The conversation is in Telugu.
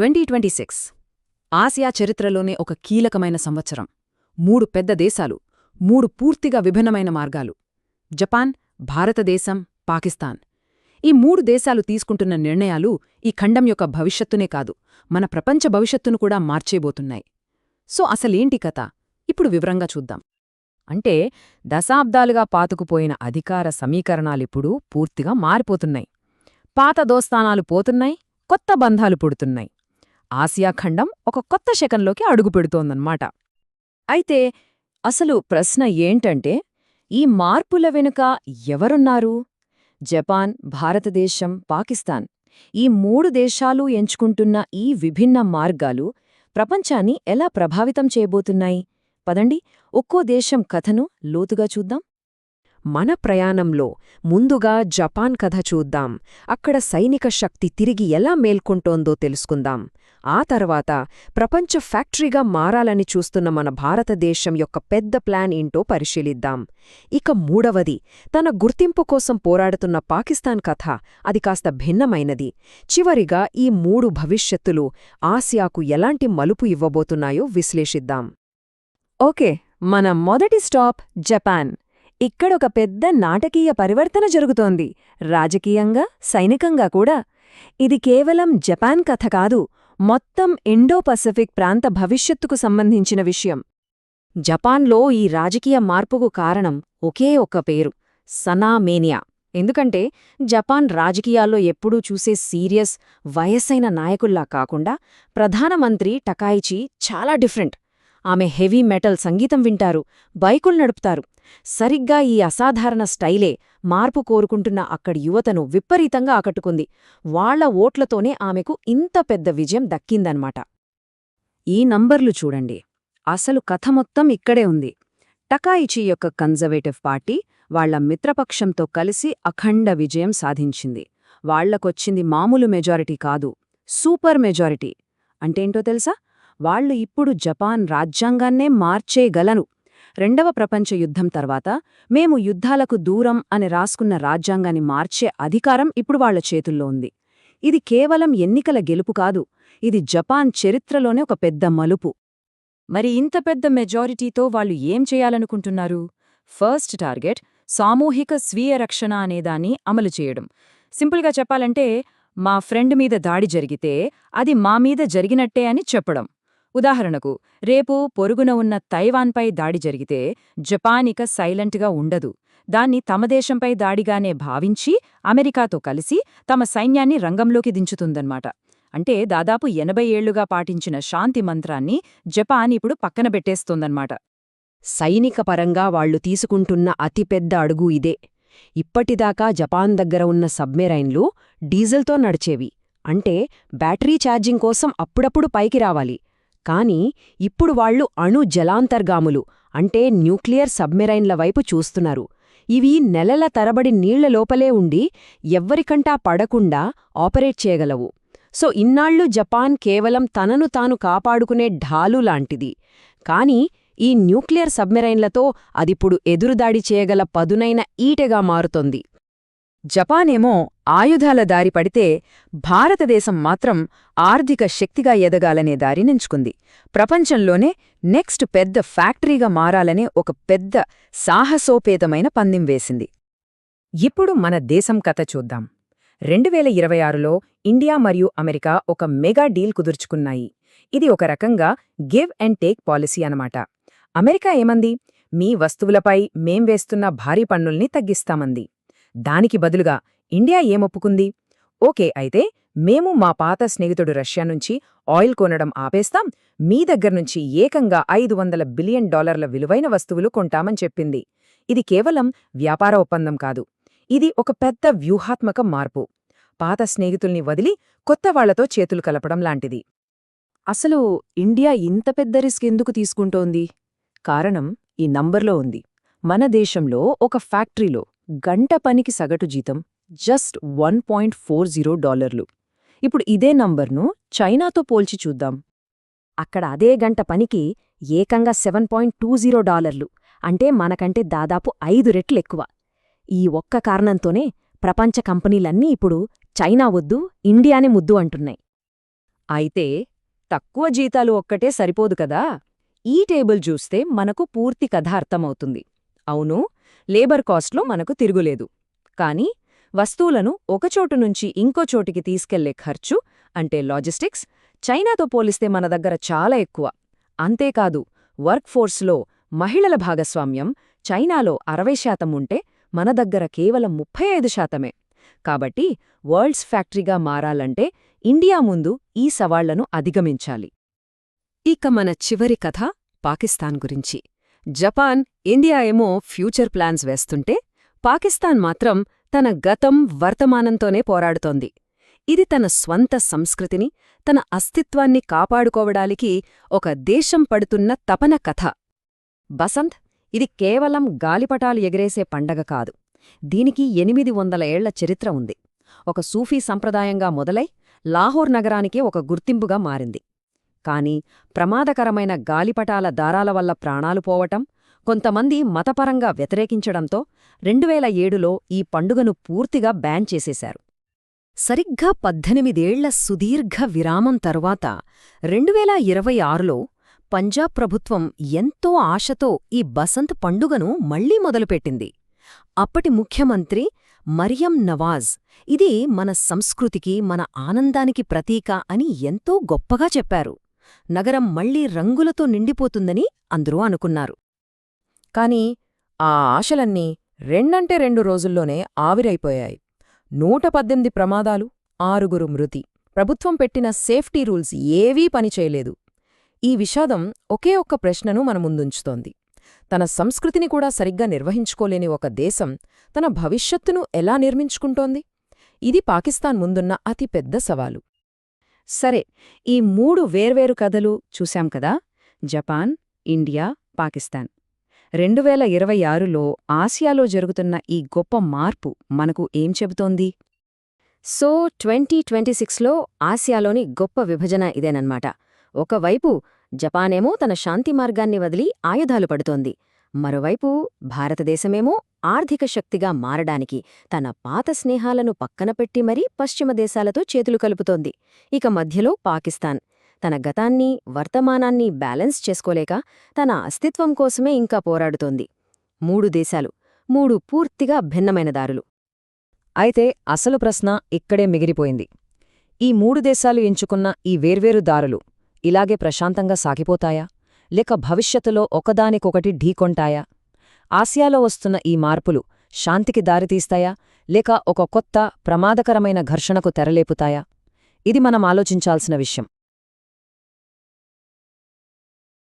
Twenty twenty six. ఆసియా చరిత్రలోనే ఒక కీలకమైన సంవత్సరం. మూడు పెద్ద దేశాలు మూడు పూర్తిగా విభిన్నమైన మార్గాలు. జపాన్ భారతదేశం పాకిస్తాన్. ఈ మూడు దేశాలు తీసుకుంటున్న నిర్ణయాలు ఈ ఖండం యొక్క భవిష్యత్తునే కాదు మన ప్రపంచ భవిష్యత్తును కూడా మార్చేబోతున్నాయి. సో అసలేంటి కథ? ఇప్పుడు వివరంగా చూద్దాం. అంటే దశాబ్దాలుగా పాతుకుపోయిన అధికార సమీకరణాలిప్పుడు పూర్తిగా మారిపోతున్నాయి. పాత దోస్తానాలు పోతున్నాయి కొత్త బంధాలు పుడుతున్నాయి. ఆసియా ఖండం ఒక కొత్త శకంలోకి అడుగుపెడుతోందన్నమాట అయితే అసలు ప్రశ్న ఏంటంటే ఈ మార్పుల వెనుక ఎవరున్నారు? జపాన్ భారతదేశం పాకిస్తాన్ ఈ మూడు దేశాలు ఎంచుకుంటున్న ఈ విభిన్న మార్గాలు ప్రపంచాన్ని ఎలా ప్రభావితం చేయబోతున్నాయి? పదండి ఒక్కో దేశం కథను లోతుగా చూద్దాం. మన ప్రయాణంలో ముందుగా జపాన్ కథ చూద్దాం. అక్కడ సైనిక శక్తి తిరిగి ఎలా మేల్కొంటోందో తెలుసుకుందాం. ఆ తర్వాత ప్రపంచ ఫ్యాక్టరీగా మారాలని చూస్తున్న మన భారతదేశం యొక్క పెద్ద ప్లాన్ ఏంటో పరిశీలిద్దాం. ఇక మూడవది తన గుర్తింపు కోసం పోరాడుతున్న పాకిస్తాన్ కథ. అది కాస్త భిన్నమైనది. చివరిగా ఈ మూడు భవిష్యత్తులు ఆసియాకు ఎలాంటి మలుపు ఇవ్వబోతున్నాయో విశ్లేషిద్దాం. ఓకే మన మొదటి స్టాప్ జపాన్. ఇక్కడొక పెద్ద నాటకీయ పరివర్తన జరుగుతోంది. రాజకీయంగా సైనికంగా కూడా. ఇది కేవలం జపాన్ కథ కాదు మొత్తం ఇండో పసిఫిక్ ప్రాంత భవిష్యత్తుకు సంబంధించిన విషయం. జపాన్లో ఈ రాజకీయ మార్పుకు కారణం ఒకే ఒక్క పేరు సనామేనియా. ఎందుకంటే జపాన్ రాజకీయాల్లో ఎప్పుడూ చూసే సీరియస్ వయస్సైన నాయకుల్లా కాకుండా ప్రధానమంత్రి టకాయిచి చాలా డిఫరెంట్. ఆమె హెవీ మెటల్ సంగీతం వింటారు బైకులు నడుపుతారు. సరిగ్గా ఈ అసాధారణ స్టైలే మార్పు కోరుకుంటున్న అక్కడి యువతను విపరీతంగా ఆకట్టుకుంది. వాళ్ళ ఓట్లతోనే ఆమెకు ఇంత పెద్ద విజయం దక్కిందన్నమాట ఈ నంబర్లు చూడండి. అసలు కథ మొత్తం ఇక్కడే ఉంది. టకాయిచి యొక్క కన్జర్వేటివ్ పార్టీ వాళ్ళ మిత్రపక్షంతో కలిసి అఖండ విజయం సాధించింది. వాళ్ళకొచ్చింది మామూలు మెజారిటీ కాదు సూపర్ మెజారిటీ. అంటేంటో తెలుసా? వాళ్ళు ఇప్పుడు జపాన్ రాజ్యాంగాన్నే మార్చేయగలను. రెండవ ప్రపంచ యుద్ధం తర్వాత మేము యుద్ధాలకు దూరం అని రాసుకున్న రాజ్యాంగాన్ని మార్చే అధికారం ఇప్పుడు వాళ్ళ చేతుల్లో ఉంది. ఇది కేవలం ఎన్నికల గెలుపు కాదు ఇది జపాన్ చరిత్రలోనే ఒక పెద్ద మలుపు. మరి ఇంత పెద్ద మెజారిటీతో వాళ్ళు ఏం చేయాలనుకుంటున్నారు? ఫస్ట్ టార్గెట్ సామూహిక స్వీయ రక్షణ అనేదాన్ని అమలు చేయడం. సింపుల్గా చెప్పాలంటే మా ఫ్రెండ్ మీద దాడి జరిగితే అది మా మీద జరిగినట్టే అని చెప్పడం. ఉదాహరణకు రేపు పొరుగున ఉన్న తైవాన్పై దాడి జరిగితే జపాన్ ఇక సైలెంట్గా ఉండదు. దాన్ని తమ దేశంపై దాడిగానే భావించి అమెరికాతో కలిసి తమ సైన్యాన్ని రంగంలోకి దించుతుందన్నమాట. అంటే దాదాపు ఎనభై ఏళ్ళుగా పాటించిన శాంతి మంత్రాన్ని జపాన్ ఇప్పుడు పక్కన పెట్టేస్తోందన్నమాట. సైనికపరంగా వాళ్ళు తీసుకుంటున్న అతిపెద్ద అడుగు ఇదే. ఇప్పటిదాకా జపాన్ దగ్గర ఉన్న సబ్మెరైన్లు డీజిల్తో నడిచేవి. అంటే బ్యాటరీ ఛార్జింగ్ కోసం అప్పుడప్పుడు పైకి రావాలి. కాని ఇప్పుడు వాళ్ళు అణు జలాంతర్గాములు అంటే న్యూక్లియర్ సబ్మెరైన్ల వైపు చూస్తున్నారు. ఇవి నెలల తరబడి నీళ్ళ లోపలే ఉండి ఎవ్వరికంటా పడకుండా ఆపరేట్ చేయగలవు. సో ఇన్నాళ్ళు జపాన్ కేవలం తనను తాను కాపాడుకునే ఢాలు లాంటిది. కాని ఈ న్యూక్లియర్ సబ్మెరైన్లతో అదిప్పుడు ఎదురుదాడి చేయగల పదునైన ఈటెగా మారుతోంది. జపానేమో ఆయుధాల దారి పడితే భారతదేశం మాత్రం ఆర్థిక శక్తిగా ఎదగాలనే దారినెంచుకుంది ప్రపంచంలోనే నెక్స్ట్ పెద్ద ఫ్యాక్టరీగా మారాలనే ఒక పెద్ద సాహసోపేతమైన పందెం వేసింది. ఇప్పుడు మన దేశం కథ చూద్దాం. రెండువేల ఇరవై ఆరులో ఇండియా మరియు అమెరికా ఒక మెగా డీల్ కుదుర్చుకున్నాయి. ఇది ఒక రకంగా గివ్ అండ్ టేక్ పాలసీ అనమాట అమెరికా ఏమంది? మీ వస్తువులపై మేం వేస్తున్న భారీ పన్నుల్ని తగ్గిస్తామంది. దానికి బదులుగా ఇండియా ఏమొప్పుకుంది? ఓకే అయితే మేము మా పాత స్నేహితుడు రష్యా నుంచి ఆయిల్ కొనడం ఆపేస్తాం. మీ దగ్గర్నుంచి ఏకంగా ఐదు వందల బిలియన్ డాలర్ల విలువైన వస్తువులు కొంటామని చెప్పింది. ఇది కేవలం వ్యాపార ఒప్పందం కాదు. ఇది ఒక పెద్ద వ్యూహాత్మక మార్పు. పాత స్నేహితుల్ని వదిలి కొత్త వాళ్ళతో చేతులు కలపడం లాంటిది. అసలు ఇండియా ఇంత పెద్ద రిస్క్ ఎందుకు తీసుకుంటోంది? కారణం ఈ నంబర్లో ఉంది. మన దేశంలో ఒక ఫ్యాక్టరీలో గంట పనికి సగటు జీతం just one point four zero డాలర్లు. ఇప్పుడు ఇదే నంబర్ను చైనాతో పోల్చి చూద్దాం. అక్కడ అదే గంట పనికి ఏకంగా సెవెన్ పాయింట్ టూ జీరో డాలర్లు అంటే మనకంటే దాదాపు ఐదు రెట్లెక్కువ ఈ ఒక్క కారణంతోనే ప్రపంచ కంపెనీలన్నీ ఇప్పుడు చైనా వద్దు ఇండియానే ముద్దు అంటున్నాయి. అయితే తక్కువ జీతాలు ఒక్కటే సరిపోదు కదా? ఈ టేబుల్ చూస్తే మనకు పూర్తి కథ అర్థమవుతుంది. అవును లేబర్ కాస్ట్లో మనకు తిరుగులేదు. కానీ వస్తువులను ఒకచోటు నుంచి ఇంకో చోటికి తీసుకెళ్ళే ఖర్చు అంటే లాజిస్టిక్స్ చైనాతో పోలిస్తే మన దగ్గర చాలా ఎక్కువ. అంతేకాదు వర్క్ ఫోర్స్లో మహిళల భాగస్వామ్యం చైనాలో అరవై శాతం ఉంటే మన దగ్గర కేవలం ముప్పై ఐదు శాతమే. కాబట్టి వరల్డ్స్ ఫ్యాక్టరీగా మారాలంటే ఇండియా ముందు ఈ సవాళ్ళను అధిగమించాలి. ఇక మన చివరి కథ పాకిస్తాన్ గురించి. జపాన్ ఇండియా ఏమో ఫ్యూచర్ ప్లాన్స్ వేస్తుంటే పాకిస్తాన్ మాత్రం తన గతం వర్తమానంతోనే పోరాడుతోంది. ఇది తన స్వంత సంస్కృతిని తన అస్తిత్వాన్ని కాపాడుకోవడానికి ఒక దేశం పడుతున్న తపన కథ. బసంత్ ఇది కేవలం గాలిపటాలు ఎగిరేసే పండగ కాదు. దీనికి ఎనిమిది వందల ఏళ్ళ చరిత్ర ఉంది. ఒక సూఫీ సంప్రదాయంగా మొదలై లాహోర్ నగరానికి ఒక గుర్తింపుగా మారింది. కాని ప్రమాదకరమైన గాలిపటాల దారాల వల్ల ప్రాణాలు పోవటం కొంతమంది మతపరంగా వ్యతిరేకించడంతో రెండువేల ఏడులో ఈ పండుగను పూర్తిగా బ్యాన్ చేసేశారు. సరిగ్గా పద్దెనిమిదేళ్ళ సుదీర్ఘ విరామం తరువాత రెండువేల ఇరవై ఆరులో పంజాబ్ ప్రభుత్వం ఎంతో ఆశతో ఈ బసంత్ పండుగను మళ్ళీ మొదలుపెట్టింది. అప్పటి ముఖ్యమంత్రి మరియం నవాజ్ ఇది మన సంస్కృతికి మన ఆనందానికి ప్రతీక అని ఎంతో గొప్పగా చెప్పారు. నగరం మళ్ళీ రంగులతో నిండిపోతుందని అందరూ అనుకున్నారు. కాని ఆ ఆశలన్నీ రెండంటే రెండు రోజుల్లోనే ఆవిరైపోయాయి. నూట పద్దెనిమిది ప్రమాదాలు ఆరుగురు మృతి. ప్రభుత్వం పెట్టిన సేఫ్టీ రూల్స్ ఏవీ పనిచేయలేదు. ఈ విషాదం ఒకే ఒక్క ప్రశ్నను మన ముందుంచుతోంది. తన సంస్కృతిని కూడా సరిగ్గా నిర్వహించుకోలేని ఒక దేశం తన భవిష్యత్తును ఎలా నిర్మించుకుంటోంది? ఇది పాకిస్తాన్ ముందున్న అతిపెద్ద సవాలు. సరే ఈ మూడు వేర్వేరు కథలు చూశాం కదా? Japan India Pakistan. రెండువేల ఇరవై ఆరులో ఆసియాలో జరుగుతున్న ఈ గొప్ప మార్పు మనకు ఏం చెబుతోంది? సో ట్వంటీ ట్వంటీ సిక్స్లో ఆసియాలోని గొప్ప విభజన ఇదేనన్మాట. ఒకవైపు జపానేమో తన శాంతి మార్గాన్ని వదిలి ఆయుధాలు పడుతోంది. మరోవైపు భారతదేశమేమో ఆర్థిక శక్తిగా మారడానికి తన పాత స్నేహాలను పక్కనపెట్టి మరీ పశ్చిమ దేశాలతో చేతులు కలుపుతోంది. ఇక మధ్యలో పాకిస్తాన్. తన గతాన్ని వర్తమానాన్ని బ్యాలెన్స్ చేసుకోలేక తన అస్తిత్వం కోసమే ఇంకా పోరాడుతోంది. మూడు దేశాలు. మూడు పూర్తిగా భిన్నమైన దారులు. అయితే అసలు ప్రశ్న ఇక్కడే మిగిలిపోయింది. ఈ మూడు దేశాలు ఎంచుకున్న ఈ వేర్వేరు దారులు ఇలాగే ప్రశాంతంగా సాగిపోతాయా? లేక భవిష్యత్తులో ఒకదానికొకటి ఢీకొంటాయా? ఆసియాలో వస్తున్న ఈ మార్పులు శాంతికి దారితీస్తాయా? లేక ఒక కొత్త ప్రమాదకరమైన ఘర్షణకు తెరలేపుతాయా? ఇది మనం ఆలోచించాల్సిన విషయం.